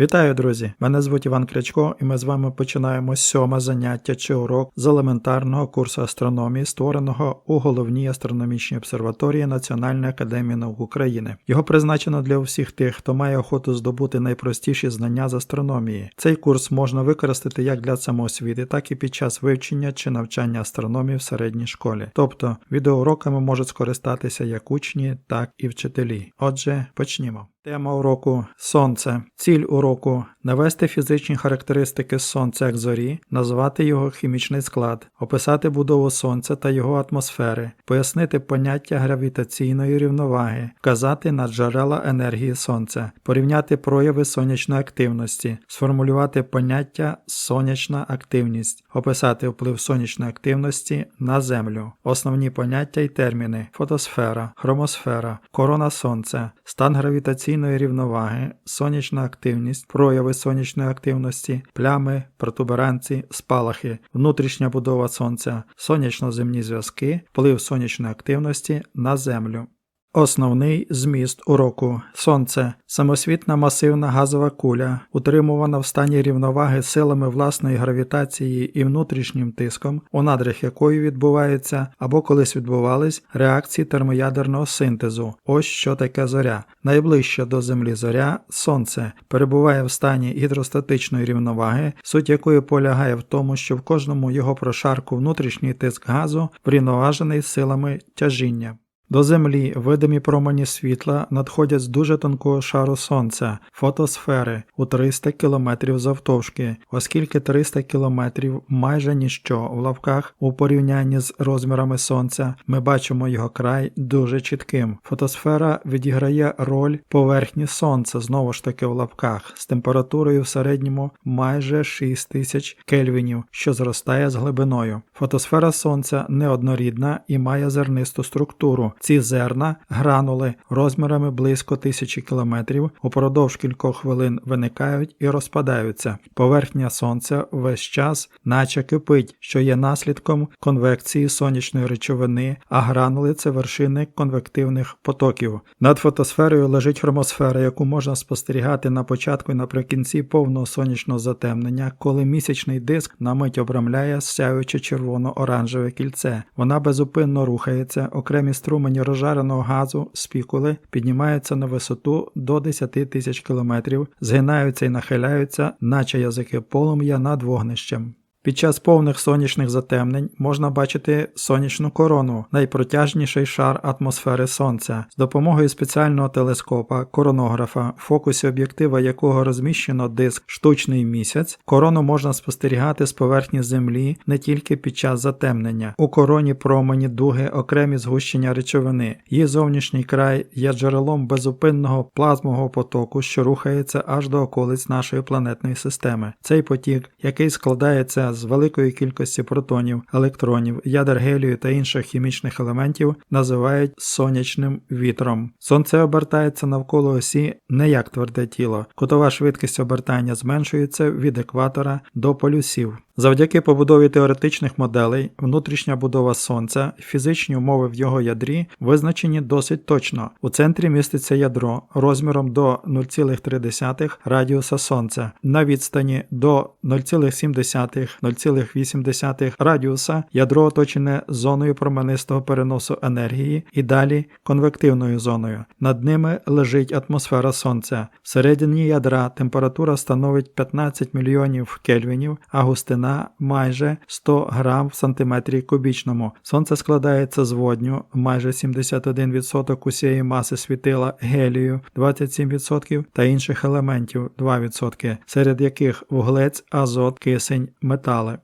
Вітаю, друзі! Мене звуть Іван Крячко, і ми з вами починаємо сьоме заняття чи урок з елементарного курсу астрономії, створеного у головній астрономічній обсерваторії Національної академії наук України. Його призначено для всіх тих, хто має охоту здобути найпростіші знання з астрономії. Цей курс можна використати як для самоосвіти, так і під час вивчення чи навчання астрономії в середній школі. Тобто відеоуроками можуть скористатися як учні, так і вчителі. Отже, почнімо. Тема уроку Сонце. Ціль уроку навести фізичні характеристики Сонця як зорі, назвати його хімічний склад, описати будову Сонця та його атмосфери, пояснити поняття гравітаційної рівноваги, вказати на джерела енергії Сонця, порівняти прояви сонячної активності, сформулювати поняття сонячна активність, описати вплив сонячної активності на Землю, основні поняття і терміни фотосфера, хромосфера, корона Сонця, стан гравітаційної рівноваги, сонячна активність, прояви сонячної активності, плями, протуберанці, спалахи, внутрішня будова Сонця, сонячно-земні зв'язки, вплив сонячної активності на Землю. Основний зміст уроку Сонце самосвітна масивна газова куля, утримувана в стані рівноваги силами власної гравітації і внутрішнім тиском, у надрях якої відбуваються або колись відбувались реакції термоядерного синтезу. Ось що таке зоря. Найближча до Землі зоря Сонце перебуває в стані гідростатичної рівноваги, суть якої полягає в тому, що в кожному його прошарку внутрішній тиск газу врівноважений силами тяжіння. До Землі видимі промені світла надходять з дуже тонкого шару Сонця, фотосфери у 300 км завтовшки, оскільки 300 км майже ніщо в лавках у порівнянні з розмірами Сонця, ми бачимо його край дуже чітким. Фотосфера відіграє роль поверхні Сонця, знову ж таки в лапках, з температурою в середньому майже 6000 кельвінів, що зростає з глибиною. Фотосфера Сонця неоднорідна і має зернисту структуру. Ці зерна, гранули розмірами близько тисячі кілометрів, упродовж кількох хвилин виникають і розпадаються. Поверхня сонця весь час, наче кипить, що є наслідком конвекції сонячної речовини, а гранули це вершини конвективних потоків. Над фотосферою лежить хромосфера, яку можна спостерігати на початку і наприкінці повного сонячного затемнення, коли місячний диск на мить обрамляє сяюче червоно-оранжеве кільце. Вона безупинно рухається, окремі струмені розжареного газу спікули піднімаються на висоту до 10 тисяч кілометрів, згинаються і нахиляються, наче язики полум'я над вогнищем. Під час повних сонячних затемнень можна бачити сонячну корону, найпротяжніший шар атмосфери Сонця. З допомогою спеціального телескопа, коронографа, в фокусі об'єктива якого розміщено диск штучний місяць, корону можна спостерігати з поверхні Землі не тільки під час затемнення. У короні промені дуги окремі згущення речовини. Її зовнішній край є джерелом безупинного плазмового потоку, що рухається аж до околиць нашої планетної системи. Цей потік, який складається з великої кількості протонів, електронів, ядер гелію та інших хімічних елементів називають сонячним вітром. Сонце обертається навколо осі не як тверде тіло. Кутова швидкість обертання зменшується від екватора до полюсів. Завдяки побудові теоретичних моделей, внутрішня будова Сонця, фізичні умови в його ядрі визначені досить точно. У центрі міститься ядро розміром до 0,3 радіуса Сонця. На відстані до 0,7-0,8 радіуса ядро оточене зоною променистого переносу енергії і далі конвективною зоною. Над ними лежить атмосфера Сонця. Всередині ядра температура становить 15 мільйонів кельвінів, а густина на майже 100 грам в сантиметрі кубічному. Сонце складається з водню, майже 71% усієї маси світила гелію 27% та інших елементів 2%, серед яких вуглець, азот, кисень, метали.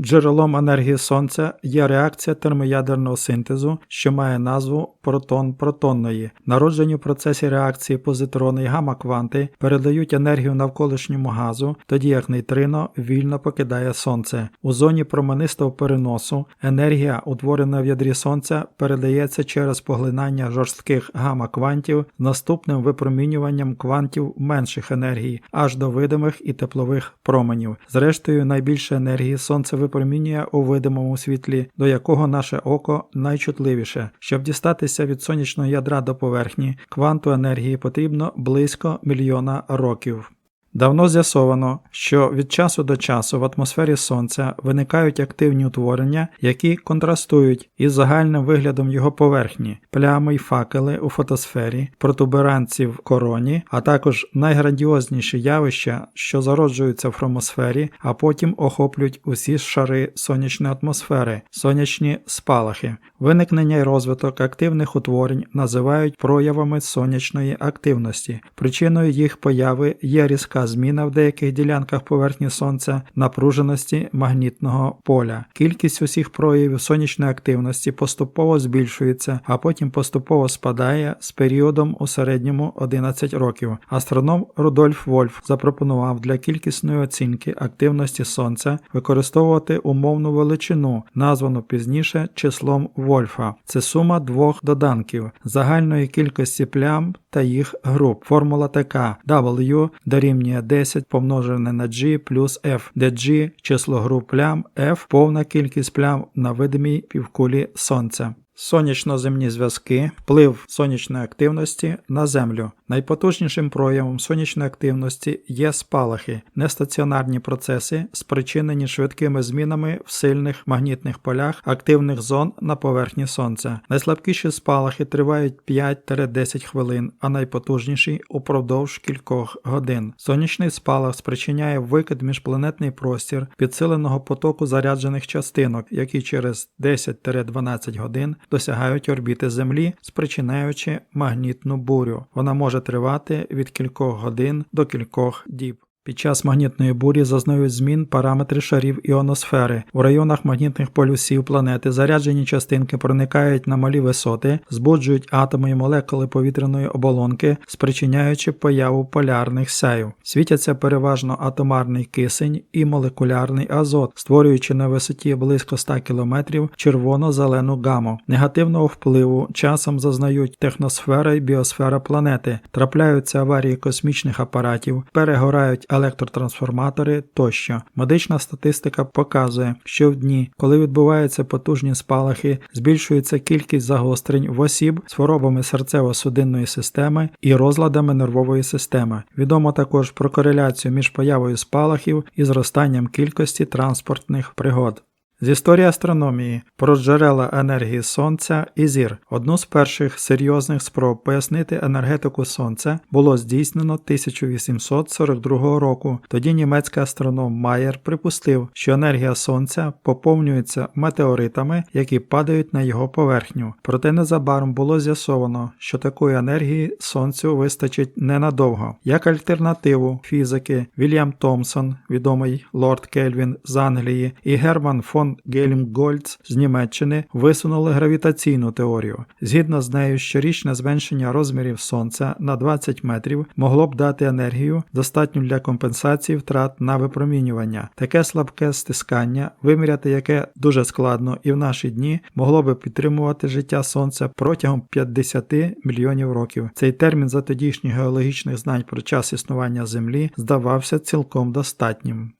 Джерелом енергії Сонця є реакція термоядерного синтезу, що має назву протон-протонної. Народжені в процесі реакції позитрони і гамма-кванти передають енергію навколишньому газу, тоді як нейтрино вільно покидає Сонце. У зоні променистого переносу енергія, утворена в ядрі Сонця, передається через поглинання жорстких гамма-квантів з наступним випромінюванням квантів менших енергій, аж до видимих і теплових променів. Зрештою, найбільше енергії Сонце випромінює у видимому світлі, до якого наше око найчутливіше. Щоб дістатися від сонячного ядра до поверхні, кванту енергії потрібно близько мільйона років. Давно з'ясовано, що від часу до часу в атмосфері Сонця виникають активні утворення, які контрастують із загальним виглядом його поверхні, плями й факели у фотосфері, протуберанці в короні, а також найграндіозніші явища, що зароджуються в хромосфері, а потім охоплюють усі шари сонячної атмосфери, сонячні спалахи. Виникнення й розвиток активних утворень називають проявами сонячної активності. Причиною їх появи є різка зміна в деяких ділянках поверхні сонця напруженості магнітного поля. Кількість усіх проявів сонячної активності поступово збільшується, а потім поступово спадає з періодом у середньому 11 років. Астроном Рудольф Вольф запропонував для кількісної оцінки активності сонця використовувати умовну величину, названу пізніше числом Вольфа. Це сума двох доданків загальної кількості плям та їх груп. Формула така W дорівнює 10 помножене на G плюс F, де G число груп плям, F повна кількість плям на видимій півкулі Сонця. Сонячно-земні зв'язки, вплив сонячної активності на Землю. Найпотужнішим проявом сонячної активності є спалахи, нестаціонарні процеси, спричинені швидкими змінами в сильних магнітних полях активних зон на поверхні Сонця. Найслабкіші спалахи тривають 5-10 хвилин, а найпотужніші упродовж кількох годин. Сонячний спалах спричиняє викид міжпланетний простір підсиленого потоку заряджених частинок, які через 10-12 годин досягають орбіти Землі, спричиняючи магнітну бурю. Вона може тривати від кількох годин до кількох діб. Під час магнітної бурі зазнають змін параметри шарів іоносфери. У районах магнітних полюсів планети заряджені частинки проникають на малі висоти, збуджують атоми і молекули повітряної оболонки, спричиняючи появу полярних сяїв. Світяться переважно атомарний кисень і молекулярний азот, створюючи на висоті близько 100 км червоно-зелену гаму. Негативного впливу часом зазнають техносфера і біосфера планети, трапляються аварії космічних апаратів, перегорають електротрансформатори тощо. Медична статистика показує, що в дні, коли відбуваються потужні спалахи, збільшується кількість загострень в осіб з хворобами серцево-судинної системи і розладами нервової системи. Відомо також про кореляцію між появою спалахів і зростанням кількості транспортних пригод. З історії астрономії про джерела енергії Сонця і зір. Одну з перших серйозних спроб пояснити енергетику Сонця було здійснено 1842 року. Тоді німецький астроном Майер припустив, що енергія Сонця поповнюється метеоритами, які падають на його поверхню. Проте незабаром було з'ясовано, що такої енергії Сонцю вистачить ненадовго. Як альтернативу фізики Вільям Томсон, відомий лорд Кельвін з Англії, і Герман фон Гельмгольц з Німеччини висунули гравітаційну теорію. Згідно з нею, щорічне зменшення розмірів Сонця на 20 метрів могло б дати енергію, достатню для компенсації втрат на випромінювання. Таке слабке стискання, виміряти яке дуже складно і в наші дні могло би підтримувати життя Сонця протягом 50 мільйонів років. Цей термін за тодішніх геологічних знань про час існування Землі здавався цілком достатнім.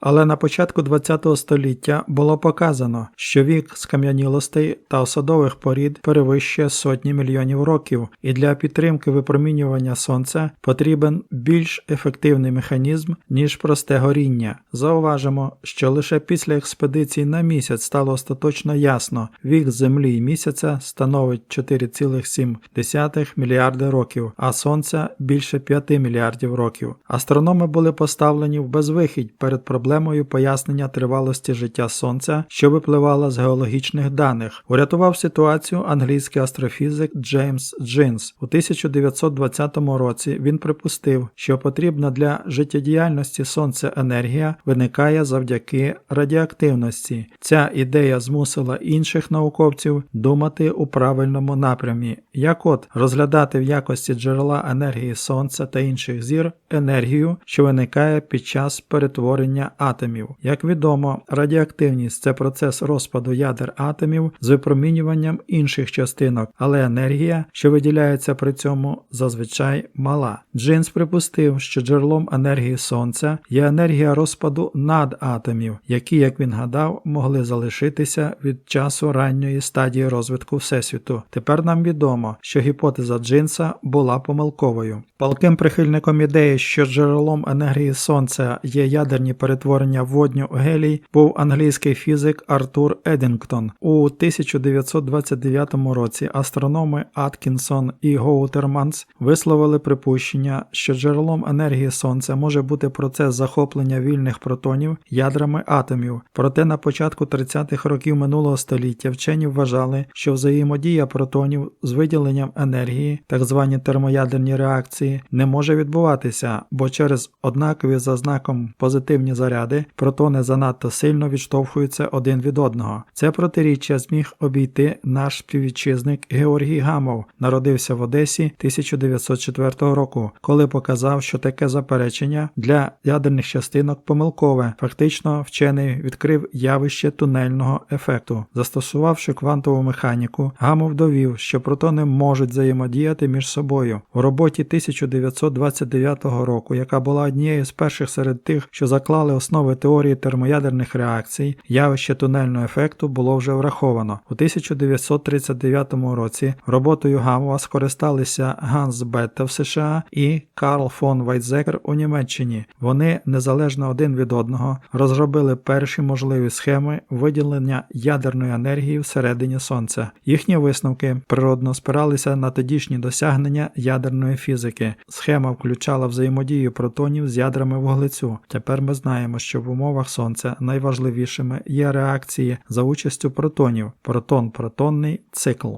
Але на початку ХХ століття було показано, що вік скам'янілостей та осадових порід перевищує сотні мільйонів років, і для підтримки випромінювання сонця потрібен більш ефективний механізм, ніж просте горіння. Зауважимо, що лише після експедицій на місяць стало остаточно ясно, вік Землі і місяця становить 4,7 мільярди років, а сонця більше 5 мільярдів років. Астрономи були поставлені в безвихідь перед проблемою проблемою пояснення тривалості життя Сонця, що випливала з геологічних даних. Урятував ситуацію англійський астрофізик Джеймс Джинс. У 1920 році він припустив, що потрібна для життєдіяльності Сонця енергія виникає завдяки радіоактивності. Ця ідея змусила інших науковців думати у правильному напрямі, як от розглядати в якості джерела енергії Сонця та інших зір енергію, що виникає під час перетворення атомів. Як відомо, радіоактивність це процес розпаду ядер атомів з випромінюванням інших частинок, але енергія, що виділяється при цьому, зазвичай мала. Джинс припустив, що джерелом енергії сонця є енергія розпаду надатомів, які, як він гадав, могли залишитися від часу ранньої стадії розвитку Всесвіту. Тепер нам відомо, що гіпотеза Джинса була помилковою. Палким прихильником ідеї, що джерелом енергії сонця є ядерні перетворення водню гелій, був англійський фізик Артур Едінгтон. У 1929 році астрономи Аткінсон і Гоутерманс висловили припущення, що джерелом енергії сонця може бути процес захоплення вільних протонів ядрами атомів. Проте на початку 30-х років минулого століття вчені вважали, що взаємодія протонів з виділенням енергії, так звані термоядерні реакції, не може відбуватися, бо через однакові за знаком позитивні заряди протони занадто сильно відштовхуються один від одного. Це протиріччя зміг обійти наш співвітчизник Георгій Гамов, народився в Одесі 1904 року, коли показав, що таке заперечення для ядерних частинок помилкове. Фактично, вчений відкрив явище тунельного ефекту. Застосувавши квантову механіку, Гамов довів, що протони можуть взаємодіяти між собою. У роботі 1929 року, яка була однією з перших серед тих, що заклали основи теорії термоядерних реакцій, явище тунельного ефекту було вже враховано. У 1939 році роботою Гамова скористалися Ганс Бетте в США і Карл фон Вайтзекер у Німеччині. Вони незалежно один від одного розробили перші можливі схеми виділення ядерної енергії всередині сонця. Їхні висновки природно спиралися на тодішні досягнення ядерної фізики. Схема включала взаємодію протонів з ядрами вуглецю. Тепер ми знаємо, що в умовах сонця найважливішими є реакції за участю протонів протон-протонний цикл.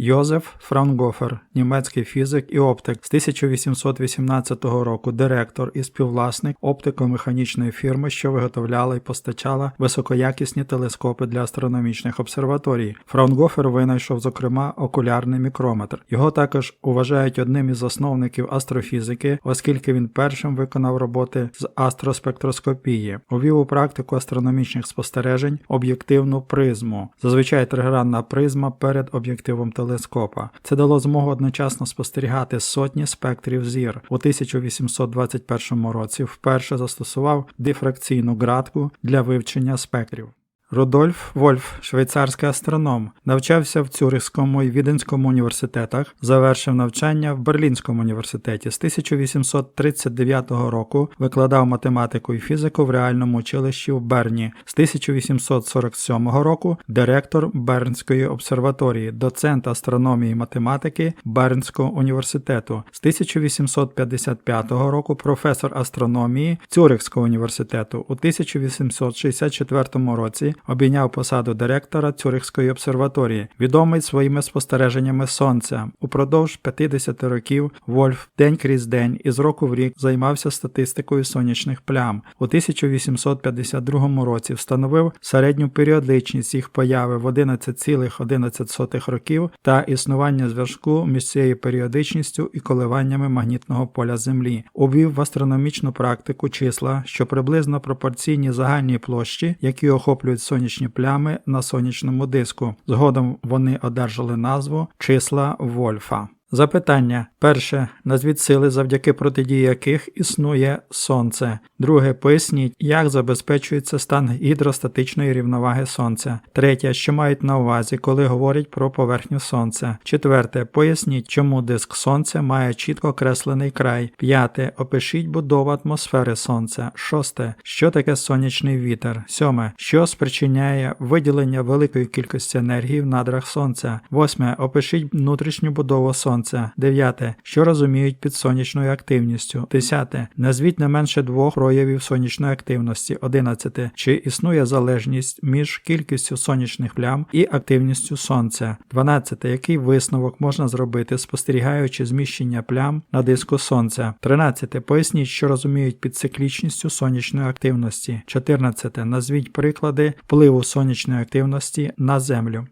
Йозеф Фраунгофер, німецький фізик і оптик з 1818 року, директор і співвласник оптико-механічної фірми, що виготовляла і постачала високоякісні телескопи для астрономічних обсерваторій. Фраунгофер винайшов, зокрема, окулярний мікрометр. Його також вважають одним із засновників астрофізики, оскільки він першим виконав роботи з астроспектроскопії, увів у практику астрономічних спостережень об'єктивну призму, зазвичай тригранна призма перед об'єктивом телескопу телескопа. Це дало змогу одночасно спостерігати сотні спектрів зір. У 1821 році вперше застосував дифракційну ґратку для вивчення спектрів. Рудольф Вольф, швейцарський астроном, навчався в Цюрихському і Віденському університетах, завершив навчання в Берлінському університеті. З 1839 року викладав математику і фізику в реальному училищі в Берні. З 1847 року директор Бернської обсерваторії, доцент астрономії і математики Бернського університету. З 1855 року професор астрономії Цюрихського університету. У 1864 році обійняв посаду директора Цюрихської обсерваторії, відомий своїми спостереженнями сонця. Упродовж 50 років Вольф день крізь день із року в рік займався статистикою сонячних плям. У 1852 році встановив середню періодичність їх появи в 11,11 років та існування зв'язку між цією періодичністю і коливаннями магнітного поля Землі. Увів в астрономічну практику числа, що приблизно пропорційні загальній площі, які охоплюють сонячні плями на сонячному диску. Згодом вони одержали назву числа Вольфа. Запитання. Перше. Назвіть сили, завдяки протидії яких існує Сонце. Друге. Поясніть, як забезпечується стан гідростатичної рівноваги Сонця. Третє. Що мають на увазі, коли говорять про поверхню Сонця. Четверте. Поясніть, чому диск Сонця має чітко окреслений край. П'яте. Опишіть будову атмосфери Сонця. Шосте. Що таке сонячний вітер? Сьоме. Що спричиняє виділення великої кількості енергії в надрах Сонця. Восьме. Опишіть внутрішню будову Сонця. Сонця. 9. Що розуміють під сонячною активністю. 10. Назвіть не менше двох проявів сонячної активності. 11. Чи існує залежність між кількістю сонячних плям і активністю сонця. 12. Який висновок можна зробити, спостерігаючи зміщення плям на диску сонця. 13. Поясніть, що розуміють під циклічністю сонячної активності. 14. Назвіть приклади впливу сонячної активності на Землю.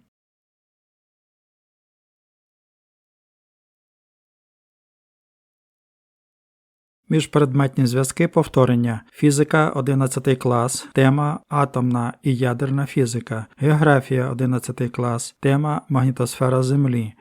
Міжпредметні зв'язки повторення. Фізика 11 клас. Тема Атомна і ядерна фізика. Географія 11 клас. Тема Магнітосфера Землі.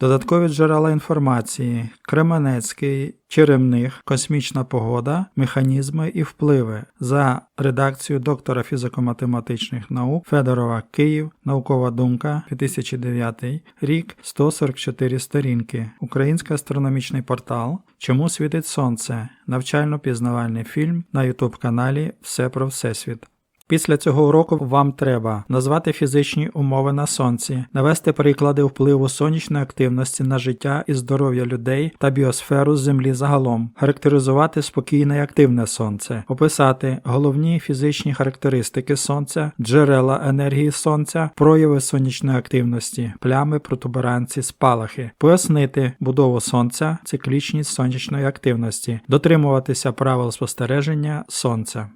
Додаткові джерела інформації: Кременецький, Черемних, Космічна погода, механізми і впливи за редакцією доктора фізико-математичних наук Федорова Київ, Наукова думка, 2009 рік, 144 сторінки. Український астрономічний портал. Чому світить сонце? Навчально-пізнавальний фільм на YouTube каналі Все про Всесвіт. Після цього уроку вам треба назвати фізичні умови на сонці, навести приклади впливу сонячної активності на життя і здоров'я людей та біосферу Землі загалом, характеризувати спокійне і активне сонце, описати головні фізичні характеристики сонця, джерела енергії сонця, прояви сонячної активності, плями, протуберанці, спалахи, пояснити будову сонця, циклічність сонячної активності, дотримуватися правил спостереження сонця.